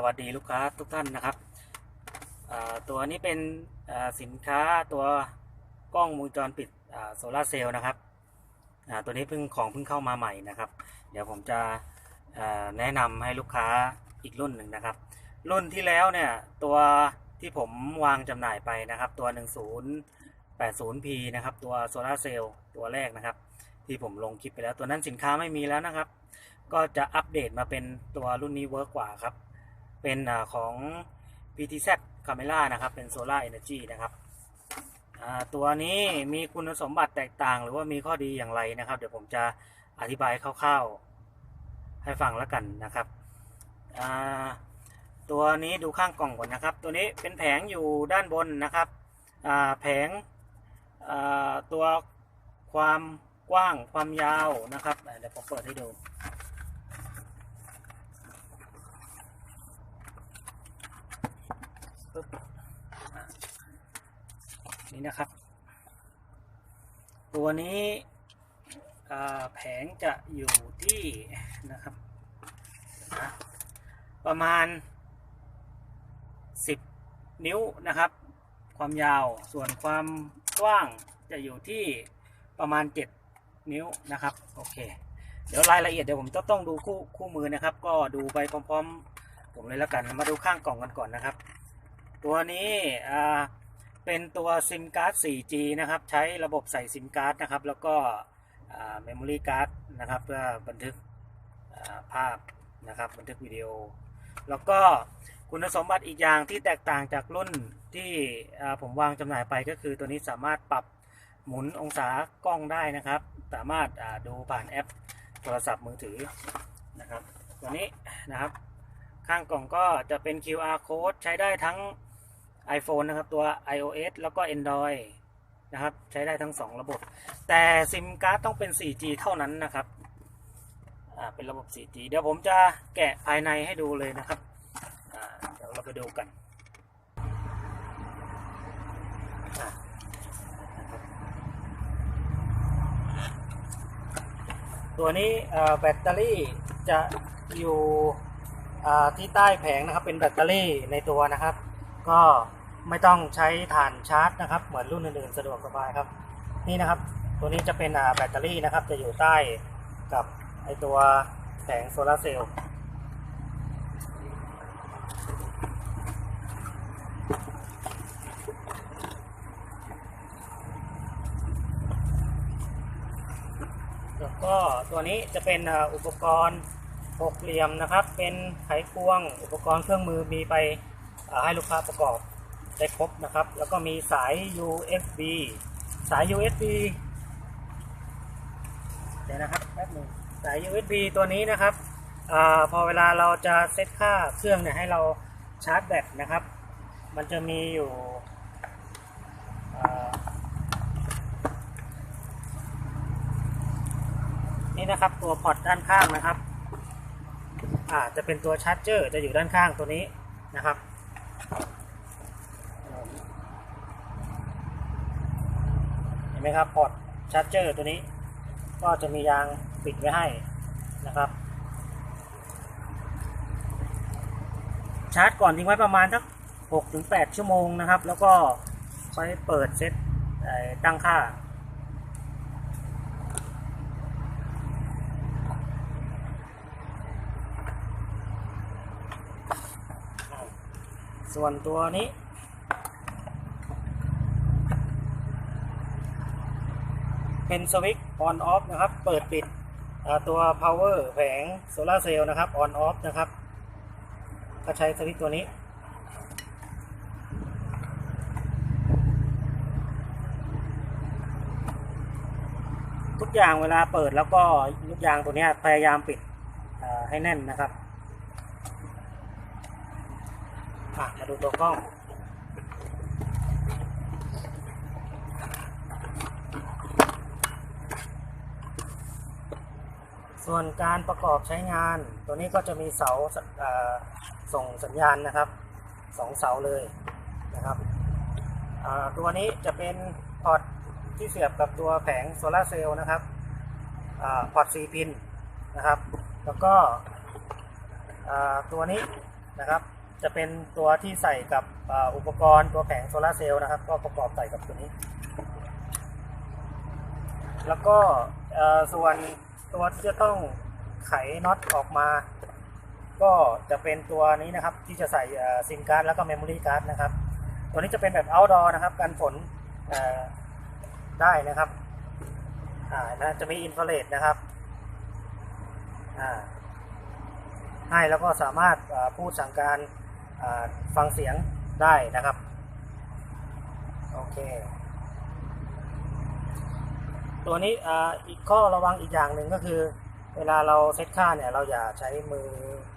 สวัสดีลูกค้าทุกท่านนะครับ ตัวนี้เป็นสินค้าตัวกล้องวงจรปิดโซลาเซลล์นะครับตัวนี้เพิ่งของเพิ่งเข้ามาใหม่นะครับ เดี๋ยวผมจะแนะนำให้ลูกค้าอีกรุ่นหนึ่งนะครับ รุ่นที่แล้วเนี่ยตัวที่ผมวางจำหน่ายไปนะครับ ตัว 1080p นะครับ ตัวโซลาเซลล์ตัวแรกนะครับ ที่ผมลงคลิปไปแล้วตัวนั้นสินค้าไม่มีแล้วนะครับ ก็จะอัปเดตมาเป็นตัวรุ่นนี้เวิร์กกว่าครับ เป็นอของ PTZ Camera นะครับ เป็น Solar Energy นะครับตัวนี้มีคุณสมบัติแตกต่าง หรือว่ามีข้อดีอย่างไรนะครับ เดี๋ยวผมจะอธิบายคร่าวๆให้ฟังแล้วกันนะครับ ตัวนี้ดูข้างกล่องก่อนนะครับ ตัวนี้เป็นแผงอยู่ด้านบนนะครับแผงตัวความกว้างความยาวนะครับเดี๋ยวผมเปิดให้ดู ปึ๊บอะ นี่นะครับ ตัวนี้แผงจะอยู่ที่นะครับ ประมาณ 10 นิ้วนะครับ ความยาวส่วนความกว้างจะอยู่ที่ประมาณ 7 นิ้วนะครับโอเค เดี๋ยวรายละเอียดเดี๋ยวผมต้องต้องดูคู่คู่มือนะครับ ก็ดูไปพร้อม ๆ ผมเลยแล้วกันมาดูข้างกล่องกันก่อนนะครับ ตัวนี้อ่า เป็นตัวซิมการ์ด 4G นะครับ ใช้ระบบใส่ซิมการ์ดนะครับ แล้วก็เมมโมรี่การ์ดนะครับ เพื่อบันทึกภาพนะครับ บันทึกวิดีโอ แล้วก็คุณสมบัติอีกอย่างที่แตกต่างจากรุ่นที่ผมวางจำหน่ายไปก็คือตัวนี้สามารถปรับหมุนองศากล้องได้นะครับ สามารถดูผ่านแอปโทรศัพท์มือถือนะครับ ตัวนี้นะครับ ข้างกล่องก็จะเป็น QR code ใช้ได้ทั้ง iPhone นะครับ ตัว iOS แล้วก็ Android นะครับ ใช้ได้ทั้ง 2 ระบบ แต่ซิมการ์ดต้องเป็น 4G เท่านั้นนะครับอ่าเป็นระบบ 4G เดี๋ยวผมจะแกะภายในให้ดูเลยนะครับอ่าเดี๋ยวเราไปดูกันตัวนี้แบตเตอรี่จะอยู่ที่ใต้แผงนะครับ เป็นแบตเตอรี่ในตัวนะครับ ก็ ไม่ต้องใช้ฐานชาร์จนะครับ เหมือนรุ่นอื่นๆสะดวกสบายครับ นี่นะครับ ตัวนี้จะเป็นแบตเตอรี่นะครับ จะอยู่ใต้กับไอตัวแผงโซลาเซลล์แล้วก็ตัวนี้จะเป็นอุปกรณ์หกเหลี่ยมนะครับ เป็นไขควง อุปกรณ์เครื่องมือมีไปให้ลูกค้าประกอบ ได้ครบนะครับ แล้วก็มีสาย USB สาย USB เดี๋ยวนะครับแป๊บหนึงสาย USB ตัวนี้นะครับอพอเวลาเราจะเซตค่าเครื่องเนี่ยให้เราชาร์จแบตนะครับ มันจะมีอยู่นี่นะครับตัวพอร์ตด้านข้างนะครับอ่าจะเป็นตัวชาร์จเจอร์จะอยู่ด้านข้างตัวนี้นะครับ ห็นไหมครับพอร์ตชาร์จเจอร์ตัวนี้ ก็จะมียางปิดไว้ให้นะครับ ชาร์จก่อนทิ้งไว้ประมาณสัก6ถึง8ชั่วโมงนะครับ แล้วก็ไปเปิดเซตตั้งค่าส่วนตัวนี้ เป็นสวิตช์ on off นะครับ เปิดปิดตัว power แผงโซลาเซลล์นะครับ on off นะครับ ก็ใช้สวิตช์ตัวนี้ ทุกอย่างเวลาเปิดแล้วก็ลูกยางตัวนี้พยายามปิดให้แน่นนะครับมาดูตัวกล้อง ส่วนการประกอบใช้งาน ตัวนี้ก็จะมีเสาส่งสัญญาณนะครับสองเสาเลยนะครับตัวนี้จะเป็นพอร์ตที่เสียบกับตัวแผงโซลาเซลล์นะครับอพอร์ต4พินนะครับ แล้วก็ตัวนี้นะครับจะเป็นตัวที่ใส่กับอ,อุปกรณ์ตัวแผงโซลาเซลล์นะครับ ก็ประกอบใส่กับตัวนี้ แล้วก็ส่วน ตัวที่จะต้องไขน็อตออกมา ก็จะเป็นตัวนี้นะครับ ที่จะใส่ซิมการ์ดแล้วก็เมมโมรี่การ์ดนะครับ ตัวนี้จะเป็นแบบ outdoor นะครับกันฝนได้นะครับอ่านะจะมีอินฟราเรดนะครับอ่าให้แล้วก็สามารถพูดสั่งการฟังเสียงได้นะครับ โอเค ตัวนี้อีกข้อระวังอีกอย่างหนึ่งก็คือ เวลาเราเซตค่าเนี่ยเราอย่าใช้มือ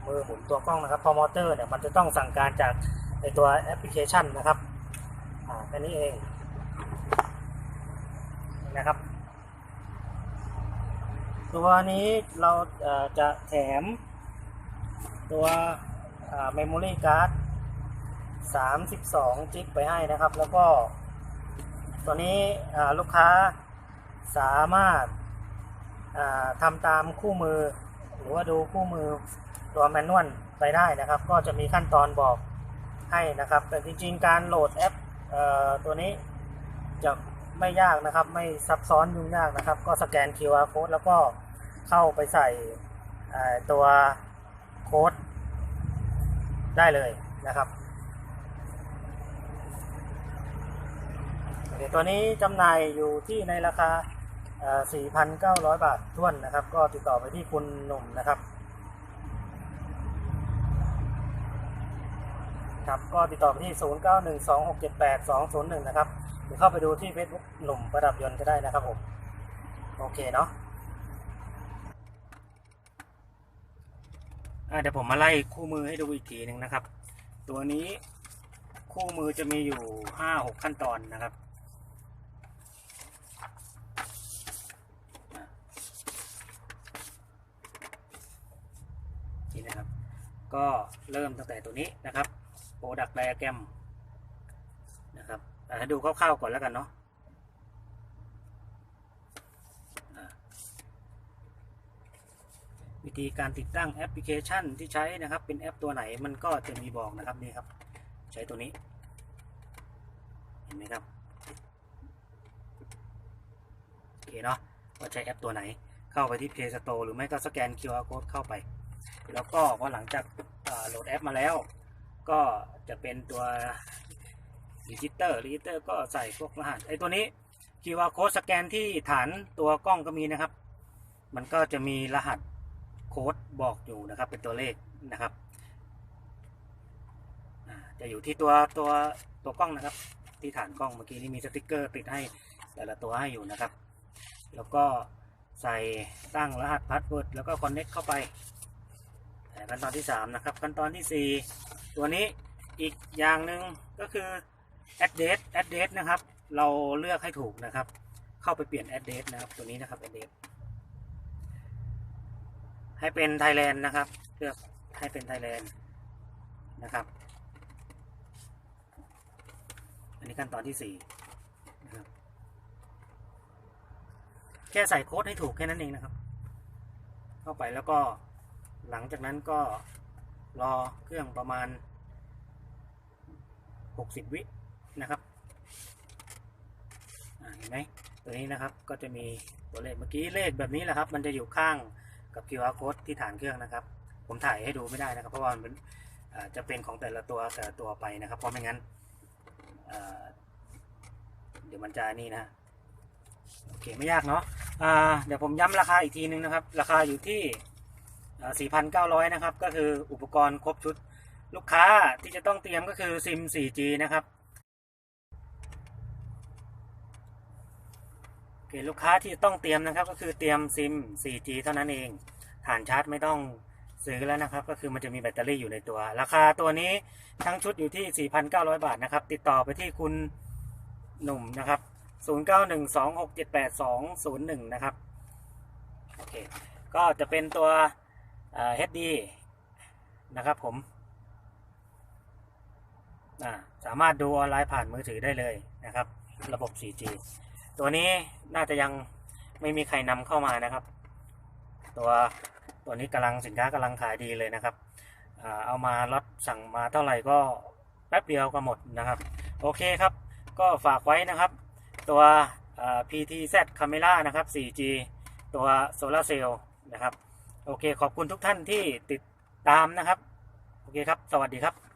มือหมุนตัวกล้องนะครับพอมอเตอร์เนี่ยมันจะต้องสั่งการจากในตัวแอปพลิเคชันนะครับอ่าแค่นี้เองนะครับ ตัวนี้เราจะแถมตัวเมมโมรี่การ์ด32 จิกไปให้นะครับ แล้วก็ตัวนี้ลูกค้า สามารถาทำตามคู่มือ หรือว่าดูคู่มือตัวแมนนวลไปได้นะครับ ก็จะมีขั้นตอนบอกให้นะครับ แต่จริงๆ การโหลดแอปอตัวนี้จะไม่ยากนะครับ ไม่ซับซ้อนยุ่งยากนะครับ ก็สแกน QR code แล้วก็เข้าไปใส่ตัวโค้ดได้เลยนะครับ โอเค ตัวนี้จำหน่ายอยู่ที่ในราคา 4,900 บาทท้วนนะครับ ก็ติดต่อไปที่คุณหนุ่มนะครับ ครับก็ติดต่อไปที่ 0912678201 นะครับหรือเข้าไปดูที่ Facebook หนุ่มประดับยนต์ก็ได้นะครับผมโอเคเนาะเดี๋ยวผมมาไล่คู่มือให้ดูอีกทีหนึ่งนะครับ ตัวนี้คู่มือจะมีอยู่ 5-6 ขั้นตอนนะครับ นี่นะครับ ก็เริ่มตั้งแต่ตัวนี้นะครับ Product Diagram นะครับให้ดูคร่าวๆก่อนแล้วกันเนาะอะวิธีการติดตั้งแอปพลิเคชันที่ใช้นะครับ เป็นแอปตัวไหนมันก็จะมีบอกนะครับนี่ครับ ใช้ตัวนี้ เห็นไหมครับโอเคเนาะว่าใช้แอปตัวไหน เข้าไปที่ Play Store หรือไม่ก็สแกน QR Code เข้าไป แล้วก็พอหลังจากโหลดแอปมาแล้ว ก็จะเป็นตัวรีจิสเตอร์รีจิสเตอร์ก็ใส่พวกรหัสไอ้ตัวนี้ QR Code สแกนที่ฐานตัวกล้องก็มีนะครับ มันก็จะมีรหัสโค้ดบอกอยู่นะครับ เป็นตัวเลขนะครับ จะอยู่ที่ตัวตัวตัวกล้องนะครับ ที่ฐานกล้องเมื่อกี้นี้มีสติกเกอร์ติดให้แต่ละตัวให้อยู่นะครับ แล้วก็ใส่ตั้งรหัสพาสเวิร์ดแล้วก็คอนเน็กเข้าไป ขั้นตอนที่ 3 นะครับ ขั้นตอนทีสี่ 4 ตัวนี้อีกอย่างหนึ่งก็คือ address address นะครับ เราเลือกให้ถูกนะครับ เข้าไปเปลี่ยน address นะครับ ตัวนี้นะครับ address ให้เป็น Thailand นะครับ เลือกให้เป็น Thailand นะครับ อันนี้ขั้นตอนที่4นะครับ แค่ใส่โค้ดให้ถูกแค่นั้นเองนะครับ เข้าไปแล้วก็ หลังจากนั้นก็รอเครื่องประมาณ 60 วินะครับเห็นไหมตัวนี้นะครับก็จะมีตัวเลขเมื่อกี้เลขแบบนี้แหละครับ มันจะอยู่ข้างกับ QR code ที่ฐานเครื่องนะครับ ผมถ่ายให้ดูไม่ได้นะครับ เพราะว่ามันจะเป็นของแต่ละตัวแต่ละตัวไปนะครับ เพราะไม่งั้นเดี๋ยวมันจะนี่นะโอเคไม่ยากเนาะอ่าเดี๋ยวผมย้ำราคาอีกทีนึงนะครับ ราคาอยู่ที่ 4,900 นะครับ ก็คืออุปกรณ์ครบชุด ลูกค้าที่จะต้องเตรียมก็คือซิม 4G นะครับโอเคลูกค้าที่ต้องเตรียมนะครับ ก็คือเตรียมซิม 4G เท่านั้นเอง ฐานชาร์จไม่ต้องซื้อแล้วนะครับ ก็คือมันจะมีแบตเตอรี่อยู่ในตัว ราคาตัวนี้ทั้งชุดอยู่ที่ 4,900 บาทนะครับ ติดต่อไปที่คุณหนุ่มนะครับ 0912678201 นะครับ โอเค ก็จะเป็นตัว เฮดดีนะครับผมสามารถดูออนไลน์ผ่านมือถือได้เลยนะครับ ระบบ 4G ตัวนี้น่าจะยังไม่มีใครนำเข้ามานะครับ ตัวตัวนี้กำลังสินค้ากำลังขายดีเลยนะครับเอามาล็อสั่งมาเท่าไหร่ก็แป๊บเดียวก็หมดนะครับ โอเคครับ ก็ฝากไว้นะครับ ตัว PTZ Camera นะครับ 4G ตัวลาร์เซลล์นะครับ โอเคขอบคุณทุกท่านที่ติดตามนะครับ โอเคครับ สวัสดีครับ